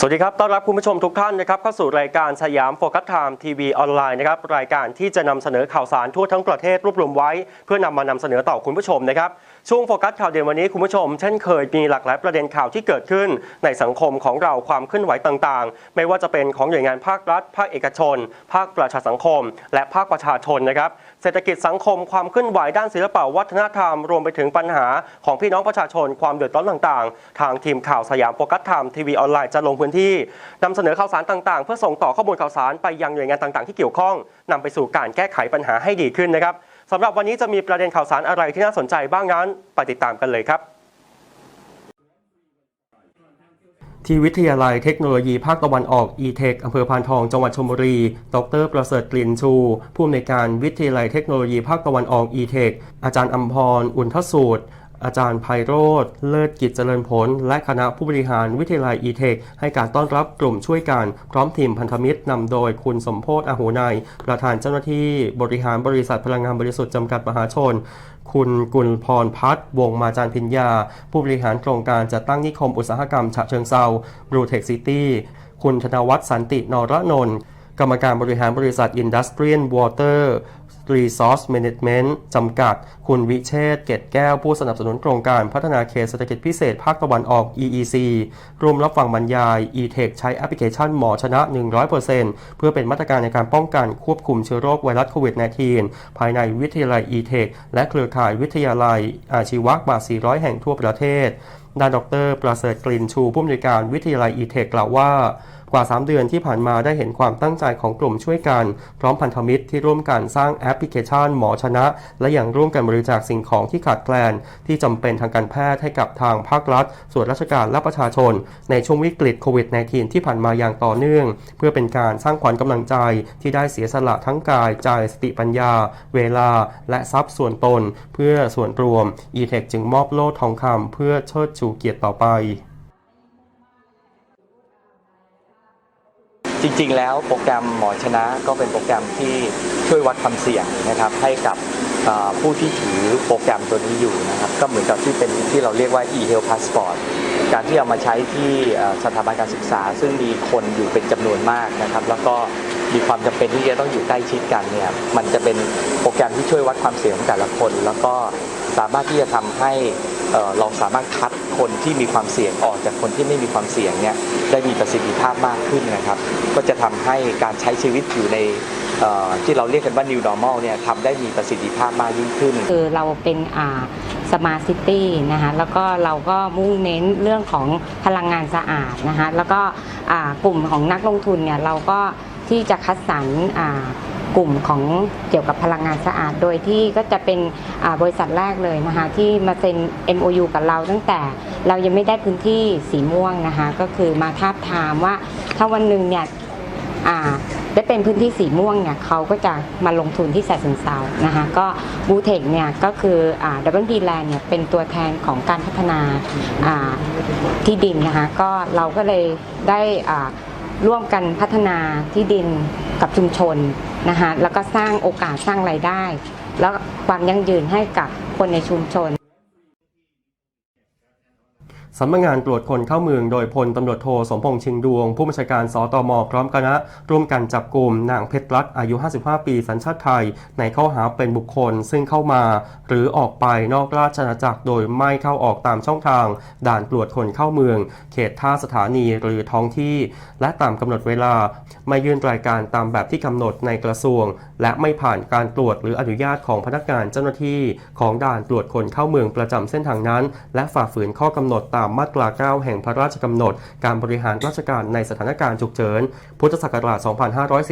สวัสดีครับ ต้อนรับคุณผู้ชมทุกท่านนะครับเข้าสู่รายการสยามโฟกัสไทม์ทีวีออนไลน์นะครับรายการที่จะนำเสนอข่าวสารทั่วทั้งประเทศรวบรวมไว้ เพื่อนำมานำเสนอต่อคุณผู้ชมนะครับ ช่วงโฟกัสข่าวเด่นวันนี้คุณผู้ชม เช่นเคยมีหลากหลายประเด็นข่าวที่เกิดขึ้น ในสังคมของเราความเคลื่อนไหวต่างๆ ไม่ว่าจะเป็นของหน่วยงานภาครัฐ ภาคเอกชน ภาคประชาสังคม และภาคประชาชนนะครับเศรษฐกิจสังคมความเคลื่อนไหวด้านศิลปะวัฒนธรรมรวมไปถึงปัญหาของพี่น้องประชาชนความเดือดร้อนต่างๆ ทางทีมข่าวสยามโฟกัสไทม์ทีวีออนไลน์จะลงพื้นที่นำเสนอข่าวสารต่างๆ เพื่อส่งต่อข้อมูลข่าวสารไปยังหน่วยงานต่างๆ ที่เกี่ยวข้องนำไปสู่การแก้ไขปัญหาให้ดีขึ้นนะครับ สำหรับวันนี้จะมีประเด็นข่าวสารอะไรที่น่าสนใจบ้างนั้นไปติดตามกันเลยครับ ที่วิทยาลัยเทคโนโลยีภาคตะวันออก e-tech อำเภอพานทอง จังหวัดชลบุรี ดร ประเสริฐกลิ่นชู ผู้อำนวยการวิทยาลัยเทคโนโลยีภาคตะวันออก e-tech อาจารย์อัมพร อุ่นทสูตร อาจารย์ไพโรธเลิศกิจเจริญผล และคณะผู้บริหารวิทยาลัย e-tech ให้การต้อนรับกลุ่มช่วยกัน พร้อมทีมพันธมิตรนำโดยคุณสมโพศอาหูนายประธานเจ้าหน้าที่บริหารบริษัทพลังงานบริสุทธิ์จำกัดมหาชน คุณกุลพรพัฒน์วงมาจารย์พิญญา ผู้บริหารโครงการจัดตั้งนิคมอุตสาหกรรมฉะเชิงเซาบรูเทคซิตี้คุณธนวัฒน์สันตินรนนท์กรรมการบริหารบริษัท Industrial Water Resource Management จำกัด คุณวิเชษเกตแก้วผู้สนับสนุนโครงการพัฒนาเขตเศรษฐกิจพิเศษภาคตะวันออก EEC ร่วมรับฟังบรรยาย e-tech ใช้แอปพลิเคชันหมอชนะ 100%เพื่อเป็นมาตรการในการป้องกันควบคุมเชื้อโรคไวรัสโควิด -19 ภายในวิทยาลัย e-tech และเครือข่ายวิทยาลัยอาชีวะกว่า 400 แห่งทั่วประเทศด้านดร ประเสริฐกลิ่นชูผู้อำนวยการวิทยาลัย e-tech กล่าวว่า กว่า 3 เดือนที่ผ่านมาได้เห็นความตั้งใจของกลุ่มช่วยกัน พร้อมพันธมิตรที่ร่วมกันสร้างแอปพลิเคชันหมอชนะ และอยังร่วมกันบริจาคสิ่งของที่ขาดแคลน ที่จำเป็นทางการแพทย์ให้กับทางภาครัฐ ส่วนราชการและประชาชน ในช่วงวิกฤตโควิด -19 ที่ผ่านมาอย่างต่อเนื่อง เพื่อเป็นการสร้างขวัญกำลังใจที่ได้เสียสละทั้งกายใจสติปัญญา เวลา และทรัพย์ส่วนตน เพื่อส่วนรวม e-tech จึงมอบโล่ทองคำเพื่อเชิดชูเกียรติต่อไป จริงๆ แล้วโปรแกรมหมอชนะก็เป็นโปรแกรมที่ช่วยวัดความเสี่ยงนะครับให้กับผู้ที่ถือโปรแกรมตัวนี้อยู่นะครับก็เหมือนกับที่เป็นที่เราเรียกว่า e-health passport การที่เอามาใช้ที่สถาบันการศึกษา ซึ่งมีคนอยู่เป็นจำนวนมากนะครับ แล้วก็มีความจำเป็นที่จะต้องอยู่ใกล้ชิดกันเนี่ยมันจะเป็นโปรแกรมที่ช่วยวัดความเสี่ยงของแต่ละคน แล้วก็สามารถที่จะทำให้เราสามารถคัดคนที่มีความเสี่ยงออกจากคนที่ไม่มีความเสี่ยงเนี่ยได้มีประสิทธิภาพมากขึ้นนะครับ ก็จะทำให้การใช้ชีวิตอยู่ในที่เราเรียกกันว่า new normal เนี่ยทำได้มีประสิทธิภาพมากยิ่งขึ้น คือเราเป็นอ่าสมาร์ทซิตี้นะคะแล้วก็เราก็มุ่งเน้นเรื่องของพลังงานสะอาดนะคะแล้วก็กลุ่มของนักลงทุนเนี่ยเราก็ที่จะคัดสรรกลุ่มของเกี่ยวกับพลังงานสะอาด โดยที่ก็จะเป็นบริษัทแรกเลยนะคะที่มาเซ็น MOU กับเราตั้งแต่เรายังไม่ได้พื้นที่สีม่วงนะคะก็คือมาทาบทามว่าถ้าวันหนึ่งเนี่ย ได้เป็นพื้นที่สีม่วงเนี่ยเขาก็จะมาลงทุนที่แสนสินเซานะคะก็บูเทคเนี่ยก็คือดับเบิลดีแลนด์เนี่ยเป็นตัวแทนของการพัฒนาาที่ดินนะคะก็เราก็เลยได้ร่วมกันพัฒนาที่ดินกับชุมชนนะคะแล้วก็สร้างโอกาสสร้างรายได้ แล้วความยั่งยืนให้กับคนในชุมชน สำนักงานตรวจคนเข้าเมืองโดยพลตำรวจโทสมพงษ์ชิงดวง ผู้บัญชาการสตมพร้อมคณะ ร่วมกันจับกลุ่มนางเพชรรัตน์อายุ 55 ปี สัญชาติไทย ในข้อหาเป็นบุคคลซึ่งเข้ามา หรือออกไปนอกราชอาณาจักรโดยไม่เข้าออกตามช่องทาง ด่านตรวจคนเข้าเมือง เขตท่าสถานีหรือท้องที่ และตามกำหนดเวลา ไม่ยื่นรายการตามแบบที่กำหนดในกระทรวงและไม่ผ่านการตรวจหรืออนุญาตของพนักงานเจ้าหน้าที่ ของด่านตรวจคนเข้าเมืองประจำเส้นทางนั้น และฝ่าฝืนข้อกำหนดตามมาตรา 9 แห่งพระราชกำหนด การบริหารราชการในสถานการณ์ฉุกเฉิน พุทธศักราช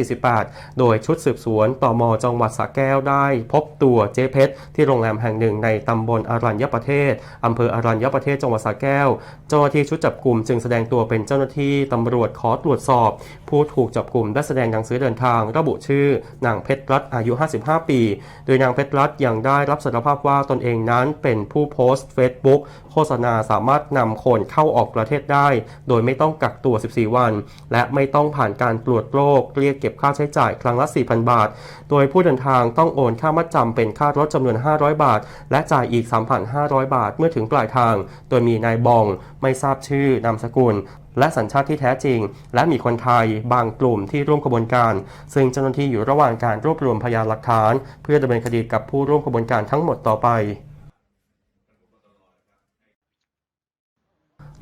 2548 โดยชุดสืบสวนตมจังหวัดสระแก้วได้ พบตัวเจ๊เพชรที่โรงแรมแห่งหนึ่งในตำบลอรัญญประเทศอำเภออรัญญประเทศจังหวัดสระแก้ว เจ้าหน้าที่ชุดจับกลุ่มจึงแสดงตัวเป็นเจ้าหน้าที่ตำรวจขอตรวจสอบผู้ถูกจับกลุ่มได้แสดงหนังสือเดินทาง ระบุชื่อนางเพชรรัตน์อายุ 55 ปี โดยนางเพชรรัตน์ยังได้รับสารภาพว่าตนเองนั้นเป็นผู้โพสต์เฟซบุ๊กโฆษณาสามารถนำคนเข้าออกประเทศได้ โดยไม่ต้องกักตัว 14 วัน และไม่ต้องผ่านการตรวจโรคเรียกเก็บค่าใช้จ่ายครั้งละ 4,000 บาท โดยผู้เดินทางต้องโอนค่ามัดจำเป็นค่ารถจำนวน 500 บาท และจ่ายอีก 3,500 บาทเมื่อถึงปลายทาง โดยมีนายบองไม่ทราบชื่อนามสกุล และสัญชาติที่แท้จริง และมีคนไทยบางกลุ่มที่ร่วมขบวนการ ซึ่งเจ้าหน้าที่อยู่ระหว่างการรวบรวมพยานหลักฐาน เพื่อดำเนินคดีกับผู้ร่วมขบวนการทั้งหมดต่อไป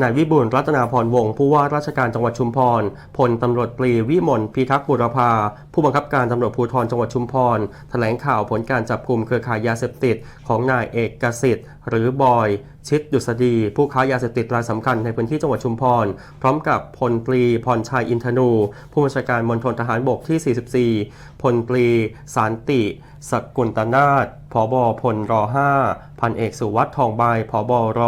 นายวิบูลรัตนาพรวงศ์ผู้ว่าราชการจังหวัดชุมพรพลตำรวจตรีวิมลพิทักษ์บุรพาผู้บังคับการตำรวจภูธรจังหวัดชุมพรแถลงข่าวผลการจับกลุ่มเครือข่ายยาเสพติด ของนายเอกกสิทธิ์หรือบอย ชิดดุษฎีผู้ค้ายาเสพติดรายสำคัญในพื้นที่จังหวัดชุมพร พร้อมกับพลตรีพรชัยอินทนู ผู้บัญชาการมณฑลทหารบกที่ 44พลตรีสารติสกุลตนาถผบพลร5พันเอกสุวัฒทองใบผบร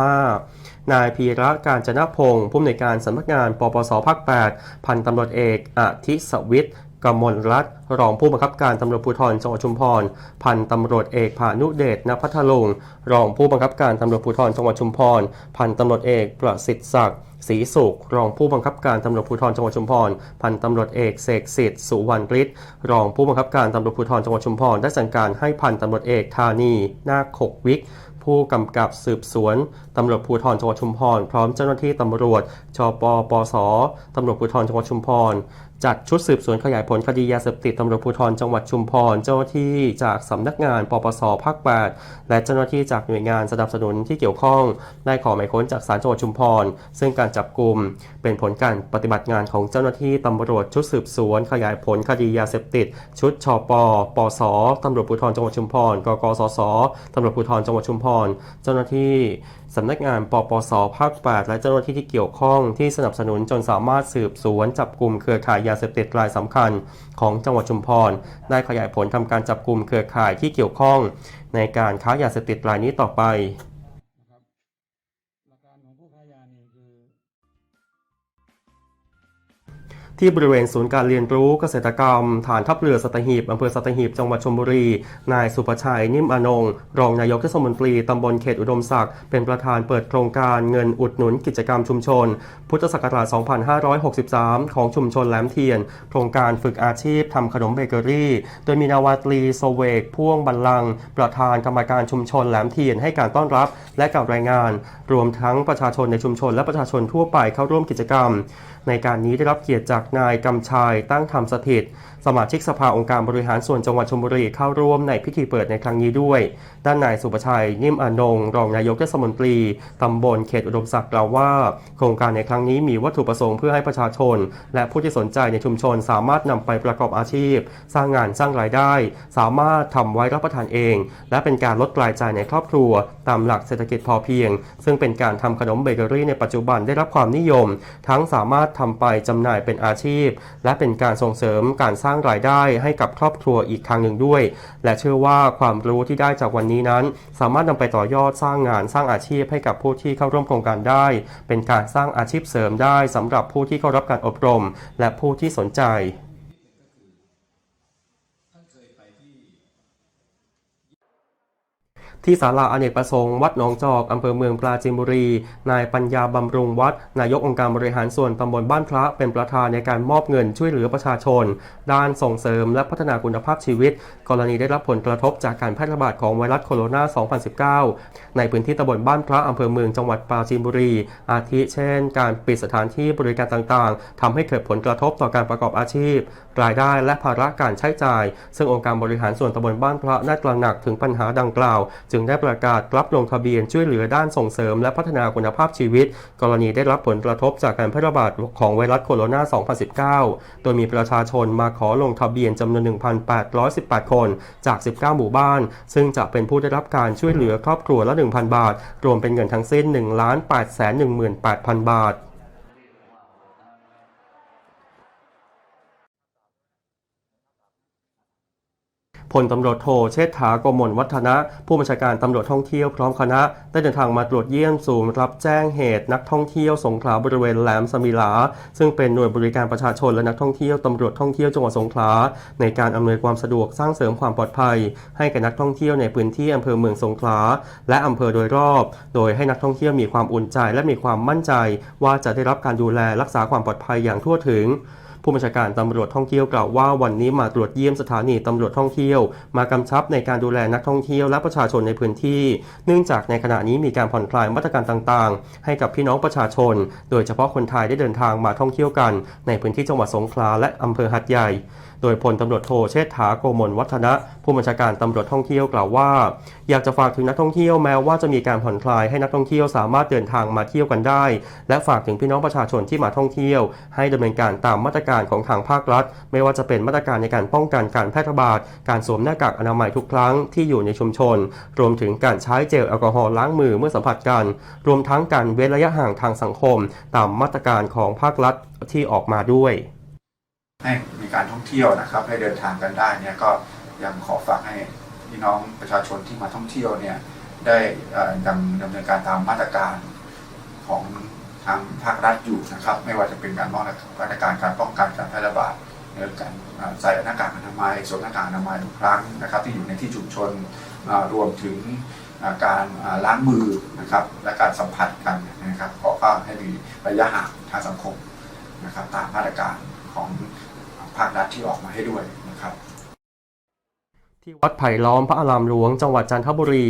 25 นายพีระการจนพงศ์ผู้อำนวยการสำนักงาน ปปสภาค 8 พันตำรวจเอกอธิสวิทย์กมลรัตน์รองผู้บังคับการตำรวจภูธรจังหวัดชุมพร พันตำรวจเอกพานุเดชนพัทลุง รองผู้บังคับการตำรวจภูธรจังหวัดชุมพร พันตำรวจเอกประสิทธิ์ศักดิ์ศรีสุข รองผู้บังคับการตำรวจภูธรจังหวัดชุมพร พันตำรวจเอกเสกสิทธิ์สุวรรณฤทธิ์ รองผู้บังคับการตำรวจภูธรจังหวัดชุมพร ได้สั่งการให้พันตำรวจเอกธานี นาคขกวิก ผู้กำกับสืบสวนตำรวจภูธรจังหวัดชุมพร พร้อมเจ้าหน้าที่ตำรวจชปปสตำรวจภูธรจังหวัดชุมพร จัดชุดสืบสวนขยายผลคดียาเสพติดตำรวจภูธรจังหวัดชุมพร เจ้าหน้าที่จากสำนักงานปปสภาค8และเจ้าหน้าที่จากหน่วยงานสนับสนุนที่เกี่ยวข้องได้ขอหมายค้นจากศาลจังหวัดชุมพร ซึ่งการจับกลุ่มเป็นผลการปฏิบัติงานของเจ้าหน้าที่ตำรวจชุดสืบสวนขยายผลคดียาเสพติด ชุดชปปสตำรวจภูธรจังหวัดชุมพรกกสสตำรวจภูธรจังหวัดชุมพร เจ้าหน้าที่สำนักงานปปสภาค 8 และเจ้าหน้าที่ที่เกี่ยวข้องที่สนับสนุนจนสามารถสืบสวนจับกลุ่มเครือข่ายยาเสพติดรายสำคัญของจังหวัดชุมพร ได้ขยายผลทำการจับกลุ่มเครือข่ายที่เกี่ยวข้อง ในการค้ายาเสพติดรายนี้ต่อไป ที่บริเวณศูนย์การเรียนรู้เกษตรกรรม ฐานทัพเรือสัตหีบอำเภอสัตหีบจังหวัดชลบุรี นายสุประชัยนิ่มอนง รองนายกเทศมนตรีตำบลเขตอุดมศักดิ์เป็นประธานเปิดโครงการเงินอุดหนุนกิจกรรมชุมชน พุทธศักราช 2563 ของชุมชนแหลมเทียน โครงการฝึกอาชีพทำขนมเบเกอรี่ โดยมีนาวาตรีโซเวกพ่วงบัลลัง ประธานกรรมการชุมชนแหลมเทียนให้การต้อนรับและกล่าวรายงาน รวมทั้งประชาชนในชุมชนและประชาชนทั่วไปเข้าร่วมกิจกรรม ในการนี้ได้รับเกียรติจากนายกำชัยตั้งธรรมสถิต สมาชิกสภาองค์การบริหารส่วนจังหวัดชลบุรีเข้าร่วมในพิธีเปิดในครั้งนี้ด้วย ด้านนายสุประชัยนิ่มอนงรองนายกเทศมนตรีตำบลเขตอุดมศักดิ์กล่าวว่า โครงการในครั้งนี้มีวัตถุประสงค์เพื่อให้ประชาชน และผู้ที่สนใจในชุมชนสามารถนำไปประกอบอาชีพ สร้างงานสร้างรายได้ สามารถทำไว้รับประทานเอง และเป็นการลดรายจ่ายในครอบครัว ตามหลักเศรษฐกิจพอเพียง ซึ่งเป็นการทำขนมเบเกอรี่ในปัจจุบันได้รับความนิยม ทั้งสามารถทำไปจำหน่ายเป็นอาชีพ และเป็นการส่งเสริมการสร้างรายได้ให้กับครอบครัวอีกทางหนึ่งด้วย และเชื่อว่าความรู้ที่ได้จากวันนี้นั้น สามารถนำไปต่อยอดสร้างงานสร้างอาชีพให้กับผู้ที่เข้าร่วมโครงการได้ เป็นการสร้างอาชีพเสริมได้สำหรับผู้ที่เข้ารับการอบรม และผู้ที่สนใจ ที่ศาลาอเนกประสงค์วัดหนองจอกอำเภอเมืองปราจีนบุรี นายปัญญาบำรุงวัด นายกองค์การบริหารส่วนตำบลบ้านพระเป็นประธานในการมอบเงินช่วยเหลือประชาชน ด้านส่งเสริมและพัฒนาคุณภาพชีวิต กรณีได้รับผลกระทบจากการแพร่ระบาดของไวรัสโคโรนา 2019 ในพื้นที่ตำบลบ้านพระอำเภอเมืองจังหวัดปราจีนบุรี อาทิเช่น การปิดสถานที่บริการต่างๆทำให้เกิดผลกระทบต่อการประกอบอาชีพ รายได้และภาระการใช้จ่าย ซึ่งองค์การบริหารส่วนตำบลบ้านพระได้ตระหนักถึงปัญหาดังกล่าว จึงได้ประกาศรับลงทะเบียนช่วยเหลือด้านส่งเสริม และพัฒนาคุณภาพชีวิต กรณีได้รับผลกระทบจากการแพร่ระบาดของไวรัสโคโรนา 2019 โดยมีประชาชนมาขอลงทะเบียนจำนวน 1,818 คนจาก 19 หมู่บ้าน ซึ่งจะเป็นผู้ได้รับการช่วยเหลือครอบครัวละ 1,000 บาท รวมเป็นเงินทั้งสิ้น 1 8 1 8 0 0 0 บาท พลตำรวจโทเชษฐากมลวัฒนะ ผู้บัญชาการตำรวจท่องเที่ยวพร้อมคณะ ได้เดินทางมาตรวจเยี่ยมศูนย์รับแจ้งเหตุนักท่องเที่ยวสงขลาบริเวณแหลมสมิลา ซึ่งเป็นหน่วยบริการประชาชนและนักท่องเที่ยวตำรวจท่องเที่ยวจังหวัดสงขลาในการอำนวยความสะดวกสร้างเสริมความปลอดภัย ให้แก่นักท่องเที่ยวในพื้นที่อำเภอเมืองสงขลาและอำเภอโดยรอบ โดยให้นักท่องเที่ยวมีความอุ่นใจและมีความมั่นใจ ว่าจะได้รับการดูแลรักษาความปลอดภัยอย่างทั่วถึง ผู้บัญชาการตำรวจท่องเที่ยวกล่าวว่าวันนี้มาตรวจเยี่ยมสถานีตำรวจท่องเที่ยว มากำชับในการดูแลนักท่องเที่ยวและประชาชนในพื้นที่ เนื่องจากในขณะนี้มีการผ่อนคลายมาตรการต่างๆ ให้กับพี่น้องประชาชน โดยเฉพาะคนไทยได้เดินทางมาท่องเที่ยวกัน ในพื้นที่จังหวัดสงขลาและอำเภอหัดใหญ่ โดยพลตำรวจโทเชษฐาโกมลวัฒนะ ผู้บัญชาการตำรวจท่องเที่ยวกล่าวว่า อยากจะฝากถึงนักท่องเที่ยวแม้ว่าจะมีการผ่อนคลายให้นักท่องเที่ยวสามารถเดินทางมาเที่ยวกันได้ และฝากถึงพี่น้องประชาชนที่มาท่องเที่ยว ให้ดำเนินการตามมาตรการของทางภาครัฐ ไม่ว่าจะเป็นมาตรการในการป้องกันการแพร่ระบาด การสวมหน้ากากอนามัยทุกครั้งที่อยู่ในชุมชน รวมถึงการใช้เจลแอลกอฮอล์ล้างมือเมื่อสัมผัสกัน รวมทั้งการเว้นระยะห่างทางสังคม ตามมาตรการของภาครัฐที่ออกมาด้วย ให้มีการท่องเที่ยวนะครับให้เดินทางกันได้เนี่ยก็ยังขอฝากให้พี่น้องประชาชนที่มาท่องเที่ยวเนี่ยได้ดำดำเนินการตามมาตรการของทางภาครัฐอยู่นะครับ ไม่ว่าจะเป็นการป้องมาตรการการป้องกันการแพร่ระบาดในเรื่องการใส่หน้ากากอนามัยสวมหน้ากากอนามัยทุกครั้งนะครับ ที่อยู่ในที่ชุมชนรวมถึงการล้างมือนะครับ และการสัมผัสกันนะครับขอก็ให้มีระยะห่างทางสังคมนะครับ ตามมาตรการของ ภาครัฐที่ออกมาให้ด้วยนะครับ ที่วัดไผ่ล้อมพระอารามหลวงจังหวัดจันทบุรี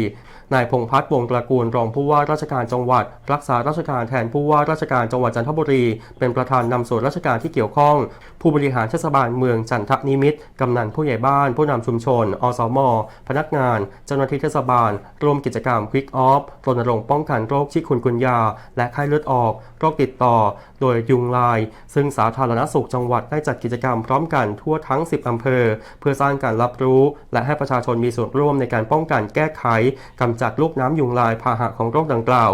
นายพงพัฒน์วงตระกูลรองผู้ว่าราชการจังหวัด รักษาราชการแทนผู้ว่าราชการจังหวัดจันทบุรี เป็นประธานนำส่วนราชการที่เกี่ยวข้อง ผู้บริหารเทศบาลเมืองจันทนิมิตรกำนันผู้ใหญ่บ้าน ผู้นำชุมชน อสม พนักงาน เจ้าหน้าที่เทศบาล ร่วมกิจกรรมควิกออฟรณรงค์ป้องกันโรคชิคุนกุนยา และไข้เลือดออกโรคติดต่อ โดยยุงลาย ซึ่งสาธารณสุขจังหวัดได้จัดกิจกรรมพร้อมกันทั่วทั้ง 10อำเภอ เพื่อสร้างการรับรู้และให้ประชาชนมีส่วนร่วมในการป้องกันแก้ไขกำจัดลูกน้ำยุงลายพาหะของโรคดังกล่าว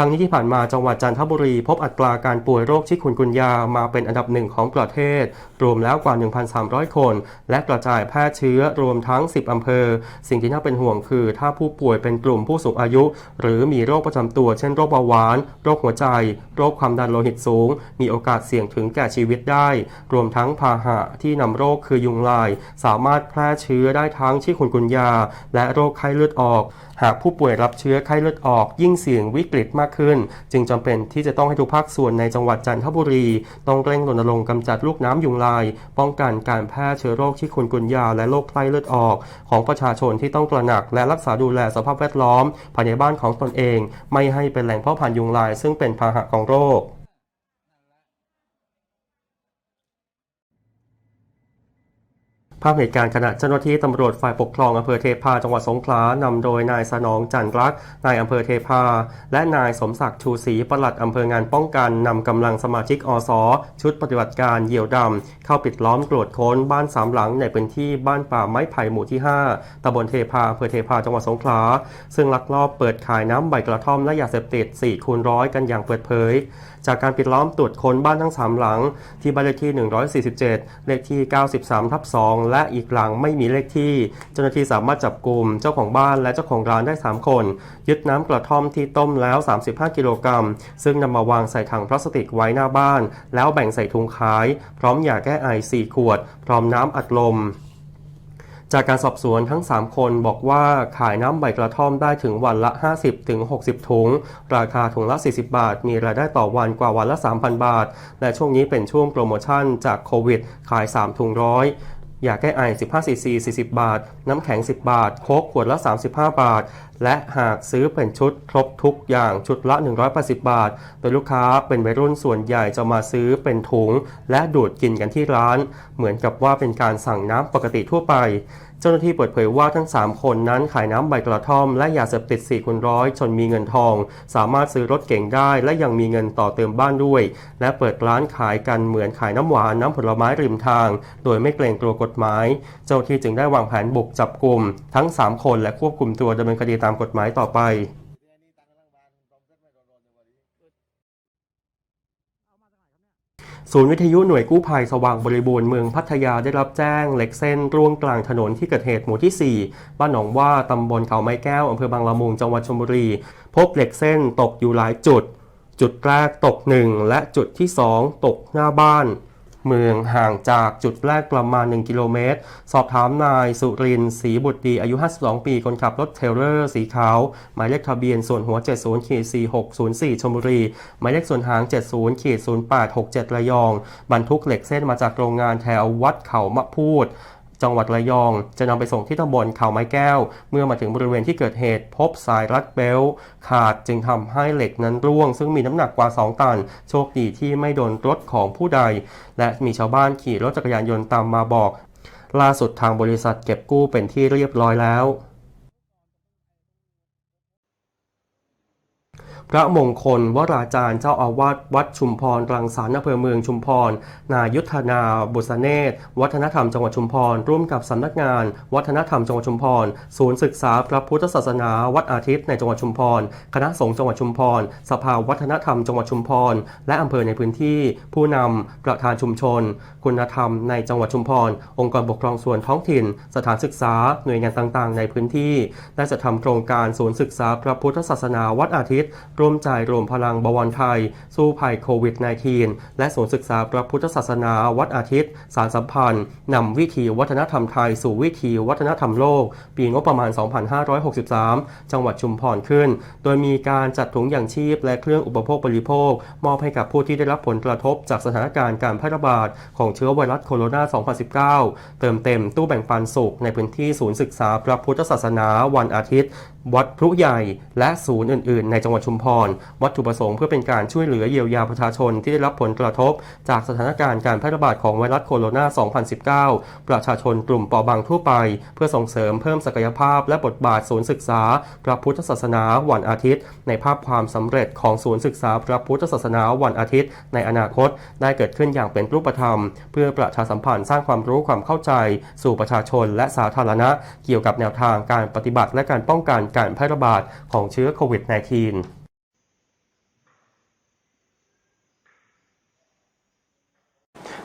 ทางนี้ที่ผ่านมาจังหวัดจันทบุรี พบอัตราการป่วยโรคชิคุนกุนยามาเป็นอันดับหนึ่งของประเทศ รวมแล้วกว่า 1,300 คน และกระจายแพร่เชื้อรวมทั้ง 10 อำเภอ สิ่งที่น่าเป็นห่วงคือ ถ้าผู้ป่วยเป็นกลุ่มผู้สูงอายุ หรือมีโรคประจำตัวเช่นโรคเบาหวาน โรคหัวใจ โรคความดันโลหิตสูง มีโอกาสเสี่ยงถึงแก่ชีวิตได้ รวมทั้งพาหะที่นำโรคคือยุงลาย สามารถแพร่เชื้อได้ทั้งชิคุนกุนยา และโรคไข้เลือดออก หากผู้ป่วยรับเชื้อไข้เลือดออก ยิ่งเสี่ยงวิกฤตมากขึ้น จึงจำเป็นที่จะต้องให้ทุกภาคส่วนในจังหวัดจันทบุรี ต้องเร่งรณรงค์กำจัดลูกน้ำยุงลาย ป้องกันการแพร่เชื้อโรคที่คุณกุนยาและโรคไข้เลือดออก ของประชาชนที่ต้องตระหนักและรักษาดูแลสภาพแวดล้อม ภายในบ้านของตนเอง ไม่ให้เป็นแหล่งเพาะพันธุ์ยุงลาย ซึ่งเป็นพาหะของโรคาพเหตุการณ์ขณะเจ้าหน้าที่ตำรวจฝ่ายปกครองอำเภอเทพาจังหวัดสงขลานำโดยนายสนองจันทร์รักนายอำเภอเทพา และนายสมศักดิ์ชูศรีปลัดอำเภองานป้องกันนำกำลังสมาชิกอสชุดปฏิบัติการเหยี่ยวดำเข้าปิดล้อมตรวจค้นบ้านสามหลังในพื้นที่บ้านป่าไม้ไผ่หมู่ที่ 5ตำบลเทพาอำเภอเทพาจังหวัดสงขลาซึ่งลักลอบเปิดขายน้ำใบกระท่อมและยาเสพติด4คูณร้อยกันอย่างเปิดเผยจากการปิดล้อมตรวจค้นบ้านทั้ง 3 หลัง ที่บ้านเลขที่ 147 เลขที่ 93 ทับ 2 และอีกหลังไม่มีเลขที่ เจ้าหน้าที่สามารถจับกลุ่มเจ้าของบ้านและเจ้าของร้านได้ 3 คน ยึดน้ำกระท่อมที่ต้มแล้ว 35 กิโลกรัม ซึ่งนำมาวางใส่ถังพลาสติกไว้หน้าบ้าน แล้วแบ่งใส่ถุงขาย พร้อมยาแก้ไอ 4 ขวด พร้อมน้ำอัดลม จากการสอบสวนทั้ง 3 คนบอกว่าขายน้ำใบกระท่อมได้ถึงวันละ 50-60 ถุง ราคาถุงละ 40 บาท มีรายได้ต่อวันกว่าวันละ 3,000 บาท และช่วงนี้เป็นช่วงโปรโมชั่นจากโควิด ขาย 3 ถุงร้อยยาแก้ไอ 15ซีซี40 บาท น้ำแข็ง 10 บาท โค้กขวดละ 35 บาท และหากซื้อเป็นชุดครบทุกอย่างชุดละ 180 บาท โดยลูกค้าเป็นวัยรุ่นส่วนใหญ่จะมาซื้อเป็นถุง และดูดกินกันที่ร้าน เหมือนกับว่าเป็นการสั่งน้ำปกติทั่วไป เจ้าหน้าที่เปิดเผยว่าทั้ง 3 คนนั้นขายน้ำใบกระท่อม และยาเสพติด4คูณร้อยจนมีเงินทอง สามารถซื้อรถเก่งได้ และยังมีเงินต่อเติมบ้านด้วย และเปิดร้านขายกันเหมือนขายน้ำหวานน้ำผลไม้ริมทาง โดยไม่เกรงกลัวกฎหมาย เจ้าหน้าที่จึงได้วางแผนบุกจับกลุ่มทั้ง 3 คนและควบคุมตัวดำเนินคดีตามกฎหมายต่อไปศูนย์วิทยุหน่วยกู้ภัยสว่างบริบูรณ์เมืองพัทยาได้รับแจ้งเหล็กเส้นร่วงกลางถนนที่เกิดเหตุหมู่ที่ 4 บ้านหนองว่าตำบลเขาไม้แก้วอำเภอบางละมุงจังหวัดชลบุรี พบเหล็กเส้นตกอยู่หลายจุด จุดแรกตก 1 และจุดที่ 2 ตกหน้าบ้าน เมืองห่างจากจุดแรกประมาณ 1 กิโลเมตร สอบถามนายสุรินทร์ศรีบุตรดี อายุ 52 ปี คนขับรถเทลเลอร์สีขาว หมายเลขทะเบียนส่วนหัว 70ขีด4604 ชลบุรี หมายเลขส่วนหาง 70ขีด0867 ระยอง บรรทุกเหล็กเส้นมาจากโรงงานแถววัดเขามะพูด จังหวัดระยอง จะนำไปส่งที่ตำบลเขาไม้แก้ว เมื่อมาถึงบริเวณที่เกิดเหตุ พบสายรัดเบลต์ขาดจึงทำให้เหล็กนั้นร่วง ซึ่งมีน้ำหนักกว่า 2 ตัน โชคดีที่ไม่โดนรถของผู้ใด และมีชาวบ้านขี่รถจักรยานยนต์ตามมาบอก ล่าสุดทางบริษัทเก็บกู้เป็นที่เรียบร้อยแล้ว พระมงคลวราจารย์เจ้าอาวาสวัดชุมพรรังสรรค์อำเภอเมืองชุมพร นายุทธนาบุษเนศวัฒนธรรมจังหวัดชุมพร ร่วมกับสำนักงาน วัฒนธรรมจังหวัดชุมพร ศูนย์ศึกษาพระพุทธศาสนาวัดอาทิตย์ในจังหวัดชุมพร คณะสงฆ์จังหวัดชุมพร สภาวัฒนธรรมจังหวัดชุมพร และอำเภอในพื้นที่ ผู้นำประธานชุมชน คุณธรรมในจังหวัดชุมพร องค์กรปกครองส่วนท้องถิ่น สถานศึกษาหน่วยงานต่างๆ ในพื้นที่ ได้จัดทำโครงการศูนย์ศึกษาพระพุทธศาสนาวัดอาทิตย์ร่วมใจรวมพลังบวรไทย สู้ภัยโควิด -19 และศูนย์ศึกษาพระพุทธศาสนาวัดอาทิตย์ สารสัมพันธ์นำวิถีวัฒนธรรมไทย สู่วิถีวัฒนธรรมโลก ปีงบประมาณ 2563 จังหวัดชุมพรขึ้น โดยมีการจัดถุงอย่างชีพและเครื่องอุปโภคบริโภค มอบให้กับผู้ที่ได้รับผลกระทบจากสถานการณ์การแพร่ระบาดของเชื้อไวรัสโคโรนา 2019 เติมเต็มตู้แบ่งปันสุขในพื้นที่ศูนย์ศึกษาพระพุทธศาสนาวันอาทิตย์ วัดพรุใหญ่ และศูนย์อื่น ๆ ในจังหวัดชุมพร วัตถุประสงค์เพื่อเป็นการช่วยเหลือเยียวยาประชาชนที่ได้รับผลกระทบ จากสถานการณ์การแพร่ระบาดของไวรัสโคโรนา 2019 ประชาชนกลุ่มเปราะบางทั่วไป เพื่อส่งเสริมเพิ่มศักยภาพและบทบาทศูนย์ศึกษา พระพุทธศาสนาวันอาทิตย์ ในภาพความสำเร็จของศูนย์ศึกษาพระพุทธศาสนาวันอาทิตย์ ในอนาคต ได้เกิดขึ้นอย่างเป็นรูปธรรม เพื่อประชาสัมพันธ์สร้างความรู้ความเข้าใจ สู่ประชาชนและสาธารณะ เกี่ยวกับแนวทางการปฏิบัติและการป้องกันการแพร่ระบาดของเชื้อโควิด -19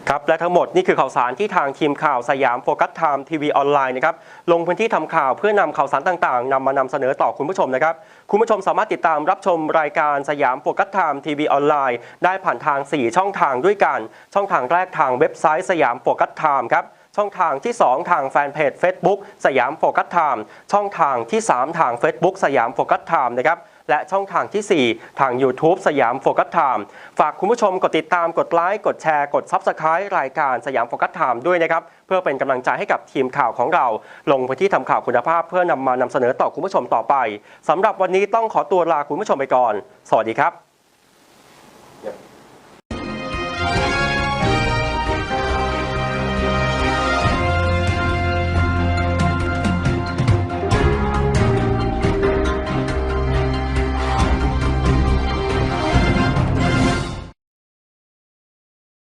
ครับและทั้งหมดนี่คือข่าวสารที่ทางทีมข่าวสยามโฟกัสไทม์ทีวีออนไลน์นะครับลงพื้นที่ทำข่าวเพื่อนำข่าวสารต่างๆนำมานำเสนอต่อคุณผู้ชมนะครับคุณผู้ชมสามารถติดตามรับชมรายการสยามโฟกัสไทม์ทีวีออนไลน์ได้ผ่านทาง 4 ช่องทางด้วยกัน ช่องทางแรกทางเว็บไซต์สยามโฟกัสไทม์ครับช่องทางที่ 2 ทางแฟนเพจ Facebook สยามโฟกัสไทม์ช่องทางที่ 3 ทาง Facebook สยามโฟกัสไทม์นะครับ และช่องทางทีสี่ 4 ทาง YouTube สยามโฟกัสไทม์ฝากคุณผู้ชมกดติดตามกดไลค์กดแชร์กด Subscribe รายการสยามโฟกัสไทม์ด้วยนะครับ เพื่อเป็นกำลังใจให้กับทีมข่าวของเรา ลงพื้นที่ทำข่าวคุณภาพเพื่อนำมานำเสนอต่อคุณผู้ชมต่อไปสำหรับวันนี้ต้องขอตัวลาคุณผู้ชมไปก่อน สวัสดีครับ